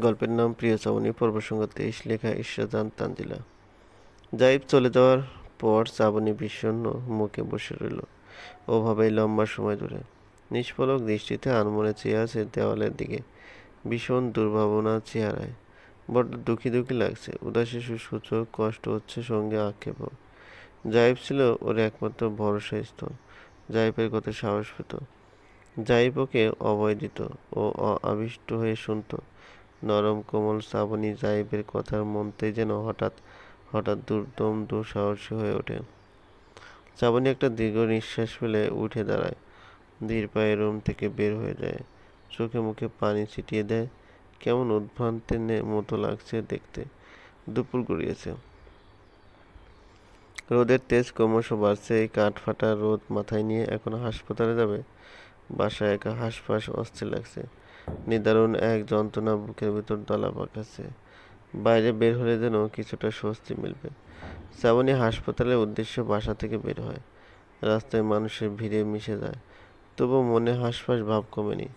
গল্পের নাম প্রিয় চাবনী পর্ব সংখ্যা তেইশ, লেখা ঈশ্বরজান তানজিলা। জাইব চলে যাওয়ার পর চাবনী বিষণ্ণ মুখে বসে রইল ওভাবেই লম্বা সময় ধরে। নিষ্ফলক দৃষ্টিতে আনমনে চেয়ে আছে দেওয়ালের দিকে। ভীষণ দুর্ভাবনা চেহারায়। বড্ড দুঃখী দুঃখী লাগছে, উদাসী সূচক কষ্ট হচ্ছে সঙ্গে আক্ষেপ। জাইব ছিল ওর একমাত্র ভরসা স্থল জাইবের কথা সাহস পেত। জাইব ওকে অভয় দিত ও আবিষ্ট হয়ে শুনতো। নরম কোমল শ্রাবণী জাইবের কথার মনতেই যেন হঠাৎ হঠাৎ দুর্দম দুঃসাহসী হয়ে ওঠে। শ্রাবণী একটা দীর্ঘ নিঃশ্বাস ফেলে উঠে দাঁড়ায়। ধীর পায়ে রুম থেকে বের হয়ে যায়। চোখে মুখে পানি ছিটিয়ে দেয়। কেমন উদ্ভ্রান্তের মতো লাগছে দেখতে। দুপুর গড়িয়েছে। রোদের তেজ ক্রমশ বাড়ছে। এই কাঠ ফাটা রোদ মাথায় নিয়ে এখন হাসপাতালে যাবে। বাসায় একা হাঁসফাঁস অস্থির লাগছে। নিদারুণ এক যন্ত্রণা বুকের ভিতর দলা পাকাচ্ছে। বাইরে বের হলে যেন কিছুটা স্বস্তি মিলবে। শ্রাবণী হাসপাতালের উদ্দেশ্যে বাসা থেকে বের হয়। রাস্তায় মানুষের ভিড়ে মিশে যায়। তবু মনে হাঁসফাঁস ভাব কমেনি।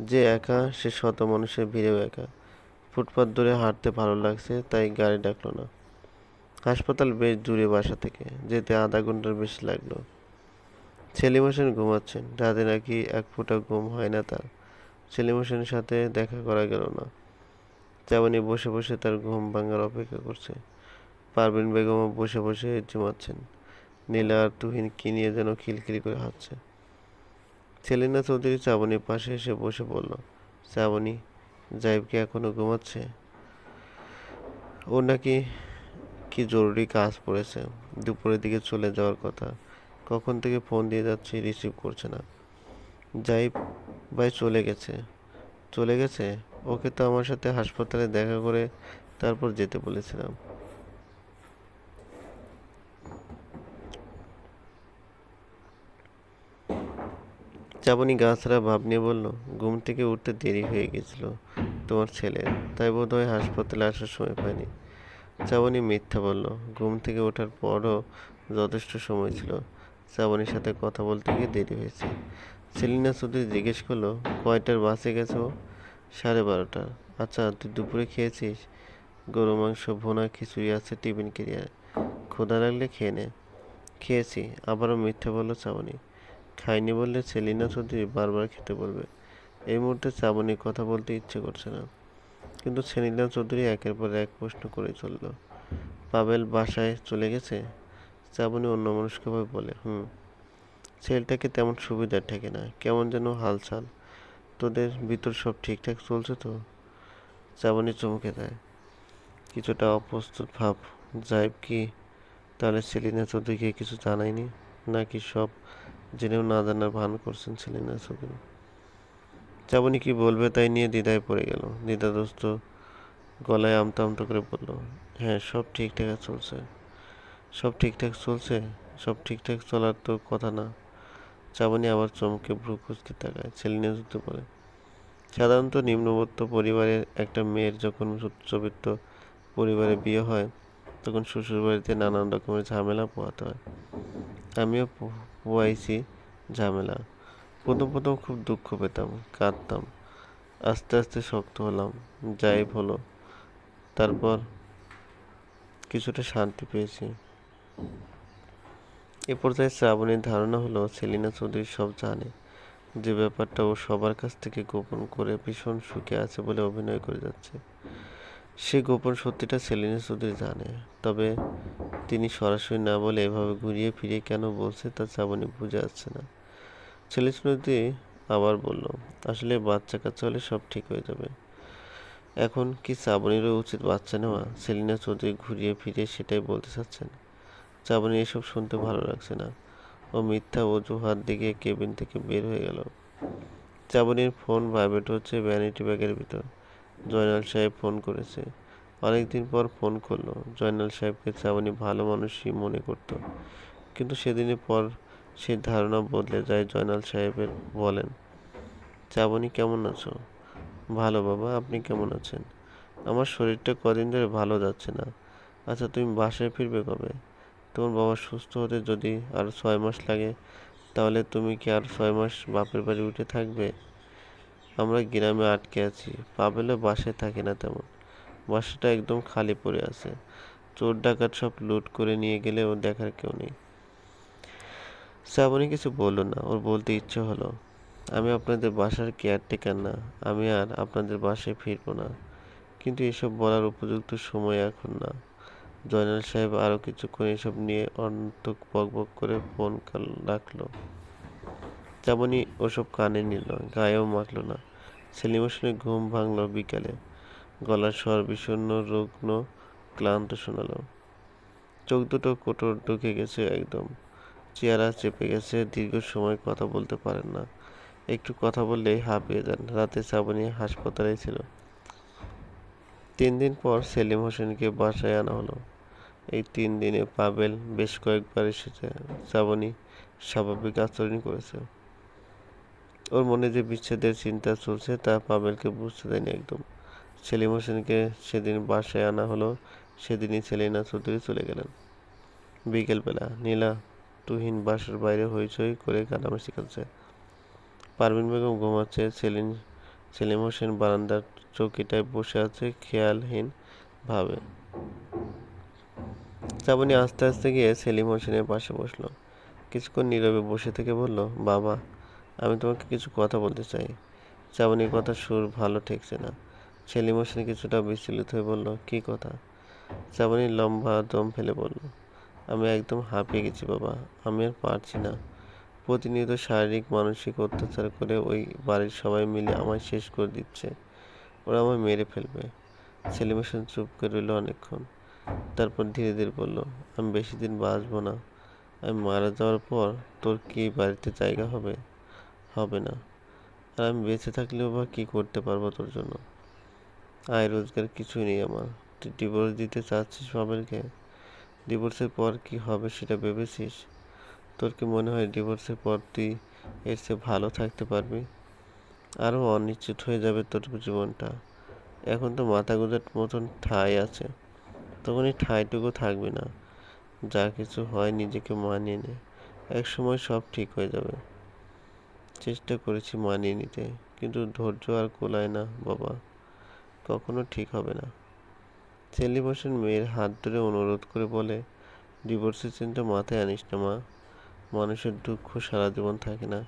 যে একা, সে শত মানুষের ভিড়েও একা। ফুটপাত ধরে হাঁটতে ভালো লাগছে, তাই গাড়ি ডাকলো না। হাসপাতাল বেশ দূরে বাসা থেকে, যেতে আধা ঘণ্টার বেশি লাগল। ছেলে হোসেন ঘুমাচ্ছেন, রাতে নাকি এক ফোঁটা ঘুম হয় না তার। সেলিম হোসেনের সাথে দেখা করা গেল না। চাবনি বসে বসে তার ঘুম ভাঙার অপেক্ষা করছে। পারভিন বেগমও বসে বসে জুমাচ্ছেন নীলা আর তুহিন কি নিয়ে যেন খিলখিলি করে হাঁটছে। সেলিনা চৌধুরী চাবনির পাশে এসে বসে বলল চাবনি জাইবকে এখনও ঘুমাচ্ছে? ও নাকি কি জরুরি কাজ পড়েছে। দুপুরের দিকে চলে যাওয়ার কথা। কখন থেকে ফোন দিয়ে যাচ্ছি রিসিভ করছে না। জাইব ভাই চলে গেছে। চলে গেছে? ওকে তো আমার সাথে হাসপাতালে দেখা করে তারপর যেতে বলেছিলাম। চাবনি গাছরা ভাব নিয়ে বলল, ঘুম থেকে উঠতে দেরি হয়ে গেছিল তোমার ছেলে, তাই বোধ হয় হাসপাতালে আসার সময় পায়নি চাবনি মিথ্যা বলল, ঘুম থেকে ওঠার পরও যথেষ্ট সময় ছিল। শ্রাবণীর সাথে কথা বলতে গিয়ে দেরি হয়েছে। সেলিনা চৌধুরী জিজ্ঞেস করল, কয়টার বাসে গেছো? সাড়ে বারোটার আচ্ছা তুই দুপুরে খেয়েছিস? গরু, মাংস, ভোনা, খিচুড়ি আছে, টিফিন কেরিয়ার। ক্ষুধা লাগলে খেয়ে নে। খেয়েছি, আবারও মিথ্যে বলল শ্রাবণী খাইনি বললে সেলিনা চৌধুরী বারবার খেতে বলবে। এই মুহূর্তে শ্রাবণীর কথা বলতে ইচ্ছে করছে না। কিন্তু সেলিনা চৌধুরী একের পর এক প্রশ্ন করে চলল। পাবেল বাসায় চলে গেছে? শ্রাবণী অন্য মানুষকেভাবে বলে, হুম। ছেলেটাকে তেমন সুবিধা ঠেকে না। কেমন যেন হালচাল। তোদের ভিতর সব ঠিকঠাক চলছে তো? শ্রাবণী চমকে দেয়। কিছুটা অপ্রস্তুত ভাব। জাইব কি? তাহলে সেলিনা চৌধুরীকে কিছু জানায়নি? নাকি সব জেনেও না জানার ভান করছেন সেলিনা চৌধুরী? শ্রাবণী কি বলবে তাই নিয়ে দ্বিধায় পড়ে গেল। দ্বিধাদস্ত গলায় আমতা আমতা করে বলল হ্যাঁ সব ঠিকঠাক চলছে। সব ঠিকঠাক চলছে? সব ঠিকঠাক চলার তো কথা না। চাবনি আবার চমকে ভ্রু কুচকে তাকায় ছেলিনা যুক্ত বলে সাধারণত নিম্নবর্ত পরিবারের একটা মেয়ের যখন উচ্চবিত্ত পরিবারে বিয়ে হয়, তখন শ্বশুরবাড়িতে নানান রকমের ঝামেলা পোহাতে হয়। আমিও পোয়াইছি ঝামেলা। প্রথম প্রথম খুব দুঃখ পেতাম, কাঁদতাম। আস্তে আস্তে শক্ত হলাম, যাই হলো তারপর কিছুটা শান্তি পেয়েছি। এ পর্যায়ে শ্রাবণীর ধারণা হলো সেলিনা চৌধুরী সব জানে। যে ব্যাপারটা ও সবার কাছ থেকে গোপন করে ভীষণ সুখে আছে বলে অভিনয় করে যাচ্ছে। সে গোপন সত্যিটা সেলিনা চৌধুরী জানে। তবে তিনি সরাসরি না বলে এভাবে ঘুরিয়ে ফিরিয়ে কেন বলছে তা শ্রাবণী বুঝে আসছে না। ছেলে চৌধুরী আবার বলল, আসলে বাচ্চা কাচ্চা হলে সব ঠিক হয়ে যাবে। এখন কি শ্রাবণীরও উচিত বাচ্চা নেওয়া? সেলিনা চৌধুরী ঘুরিয়ে ফিরিয়ে সেটাই বলতে চাচ্ছেন। শ্রাবণী এসব শুনতে ভালো লাগছে না। ও মিথ্যা অজুহাত দিকে কেবিন থেকে বের হয়ে গেল। শ্রাবণীর ফোন ভাইব্রেট হচ্ছে ভ্যানিটি ব্যাগের ভিতর। জয়নাল সাহেব ফোন করেছে। অনেকদিন পর ফোন করল। জয়নাল সাহেবকে শ্রাবণী ভালো মানুষই মনে করত। কিন্তু সেদিনের পর সে ধারণা বদলে যায় জয়নাল সাহেবের বলেন শ্রাবণী কেমন আছো? ভালো বাবা, আপনি কেমন আছেন? আমার শরীরটা কদিন ধরে ভালো যাচ্ছে না। আচ্ছা তুমি বাসায় ফিরবে কবে? তোমার বাবা সুস্থ হতে যদি আর ছয় মাস লাগে, তাহলে তুমি কি আর ছয় মাস বাপের বাড়ি উঠে থাকবে? আমরা গ্রামে আটকে আছি পাবেলও বাসায় থাকে না তেমন। বাসাটা একদম খালি পড়ে আছে। চোর ডাকাত সব লুট করে নিয়ে গেলে ও দেখার কেউ নেই। শ্রাবণী কিছু বলল না, ওর বলতে ইচ্ছে হলো, আমি আপনাদের বাসার কেয়ারটেকার না, আমি আর আপনাদের বাসায় ফিরবো না। কিন্তু এসব বলার উপযুক্ত সময় এখন না। জয়নাল সাহেব আরও কিছুক্ষণ এসব নিয়ে অন্তক বকবক করে ফোন রাখল। তেমনি ওসব কানে নিল, গায়েও মাখল না। সেলিম হোসেনের ঘুম ভাঙল বিকালে। গলার স্বর বিষণ্ণ, রুগ্ন, ক্লান্ত শোনালো। চোখ দুটো কোটর ঢুকে গেছে একদম। চেহারা চেপে গেছে, দীর্ঘ সময় কথা বলতে পারেন না। একটু কথা বললেই হাঁপিয়ে যান, রাতে শ্রাবণী হাসপাতালে ছিল। তিন দিন পর সেলিম হোসেনকে বাসায় আনা হলো। এই তিন দিনে পাবেল বেশ কয়েকবার এসেছে। শ্রাবণী স্বাভাবিক আচরণ করেছে। ওর মনে যে বিচ্ছেদের চিন্তা চলছে, তা পাবেলকে বুঝতে দেয়নি একদম। সেলিম হোসেনকে সেদিন বাসায় আনা হলো, সেদিনই সেলিনা চৌধুরী চলে গেলেন। বিকেলবেলা নীলা তুহিন বাসার বাইরে হইচই করে কানামাসি খাচ্ছে পারভিন বেগম ঘুমাচ্ছে, সেলিন, সেলিম হোসেন বারান্দার চৌকিটায় বসে আছে খেয়ালহীন ভাবে। শ্রাবণী আস্তে আস্তে গিয়ে সেলিম হোসেনের পাশে বসল। কিছুক্ষণ নীরবে বসে থেকে বলল, বাবা, আমি তোমাকে কিছু কথা বলতে চাই। শ্রাবণীর কথা সুর ভালো ঠেকছে না। সেলিম হোসেন কিছুটা বিচলিত হয়ে বলল, কি কথা? শ্রাবণী লম্বা দম ফেলে বলল, আমি একদম হাঁপিয়ে গেছি বাবা, আমি আর পারছি না। প্রতিনিয়ত শারীরিক, মানসিক অত্যাচার করে ওই বাড়ির সবাই মিলে আমায় শেষ করে দিচ্ছে। ওরা আমায় মেরে ফেলবে। সেলিম হোসেন চুপ করে রইল অনেকক্ষণ। তারপর ধীরে ধীরে বলল, আমি বেশি দিন বাঁচবো না। আমি মারা যাওয়ার পর তোর কি বাড়িতে জায়গা হবে? হবে না। আর আমি বেঁচে থাকলেও বা কী করতে পারব তোর জন্য? আয়, রোজগার কিছুই নেই আমার। তুই ডিভোর্স দিতে চাচ্ছিস পাবেলকে ডিভোর্সের পর কি হবে সেটা ভেবেছিস? তোর কি মনে হয় ডিভোর্সের পর তুই এর চেয়ে ভালো থাকতে পারবি? আরও অনিশ্চিত হয়ে যাবে তোর জীবনটা। এখন তো মাথা গোজার মতন ঠাই আছে। তখন এই ঠাইটুকু থাকবে না। যা কিছু হয় নিজেকে মানিয়ে নে। এক সময় সব ঠিক হয়ে যাবে। চেষ্টা করেছি মানিয়ে নিতে, কিন্তু ধৈর্য আর কোলায় না, বাবা। কখনো ঠিক হবে না। হোসেন মেয়ের হাত ধরে অনুরোধ করে বলে ডিভোর্সের চিন্তা মাথায় আনিস না, মা। মানুষের দুঃখ সারা জীবন থাকে না।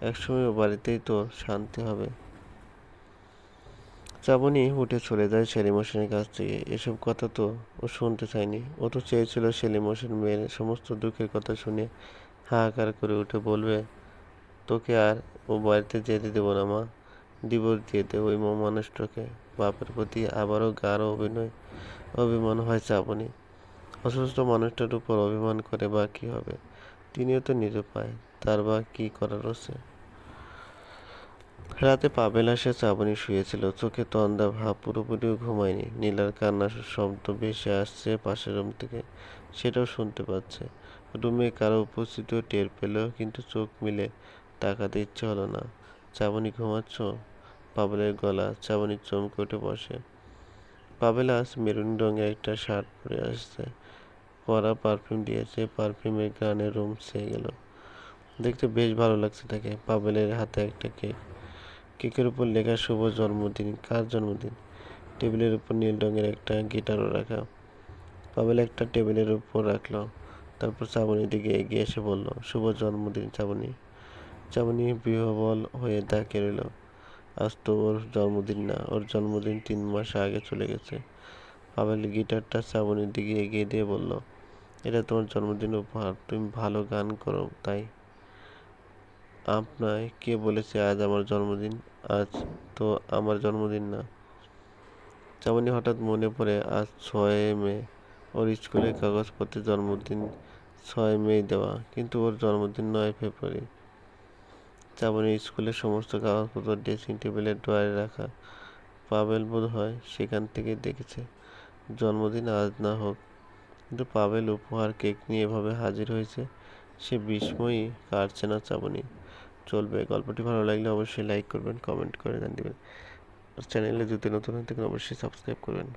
একসময় বাড়িতেই তোর শান্তি হবে। শ্রাবণী উঠে চলে যায় সেলিম হোসেনের কাছ থেকে। এসব কথা তো ও শুনতে চায়নি। ও তো চেয়েছিল সেলিম হোসেন মেয়ের সমস্ত দুঃখের কথা শুনে হাহাকার করে উঠে বলবে, তোকে আর ও বাড়িতে যেতে দেবো না মা। ডিভোর্স দিয়ে দে ওই মানুষটাকে বাপের প্রতি আবারও গাঢ় অভিনয়, অভিমান হয় চাপনি অসুস্থ মানুষটার উপর অভিমান করে বা কী হবে? তিনিও তো নিরুপায়। তার বা কী করার আছে রাতে পাবেল আসে চাবনি শুয়েছিল। চোখে তন্দা ভাব পুরোপুরিও ঘুমায়নি। নীলার কান্নার শব্দ ভেসে আসছে পাশের রুম থেকে। সেটাও শুনতে পাচ্ছে। রুমে কারও উপস্থিতিও টের পেল কিন্তু চোখ মিলে তাকাতে ইচ্ছে হলো না। চাবনি ঘুমাচ্ছ? পাবেলের গলা চাবনির চমকে উঠে বসে। পাবেল আজ মেরুন রঙের একটা শার্ট পরে আসছে। পরা পারফিউম দিয়েছে। পারফিউমের গানে রুম সেয়ে গেল। দেখতে বেশ ভালো লাগছে তাকে। পাবেলের হাতে একটা কেক। কেকের উপর লেখা শুভ জন্মদিন। কার জন্মদিন? টেবিলের উপর নীল রঙের একটা গিটারও রাখা। পাবেল একটা টেবিলের উপর রাখল। তারপর চাবনির দিকে এগিয়ে এসে বলল, শুভ জন্মদিন, চাবনি। চাবনি বিহবল হয়ে দাঁড়িয়ে রইল। আজ তো ওর জন্মদিন না, ওর জন্মদিন তিন মাস আগে চলে গেছে। পাবেল গিটারটা চাবনির দিকে এগিয়ে দিয়ে বলল, এটা তোমার জন্মদিন উপহার, তুমি ভালো গান করো, তাই? আপনায় কে বলেছে, আজ আমার জন্মদিন, আজ তো আমার জন্মদিন না। চাবনি হঠাৎ মনে পড়ে, আজ ছয় মে, ওর স্কুলের কাগজপত্রে জন্মদিন, ছয় মে দেওয়া, কিন্তু ওর জন্মদিন নয় ফেব্রুয়ারি। চাবনি স্কুলের সমস্ত কাগজপত্র ড্রেসিং টেবিলের ড্রয়ারে রাখা, পাবেল বোধ হয় সেখান থেকে দেখেছে, জন্মদিন আজ না হোক। কিন্তু পাবেল উপহার কেক নিয়ে এভাবে হাজির হয়েছে, সে বিস্ময়ই কাটছে না চাবনি চলবে, গল্পটি ভালো লাগলে অবশ্যই লাইক করবেন কমেন্ট করে জানিয়ে দেবেন। আর চ্যানেলে যদি নতুন হয়ে থাকেন, অবশ্যই সাবস্ক্রাইব করবেন।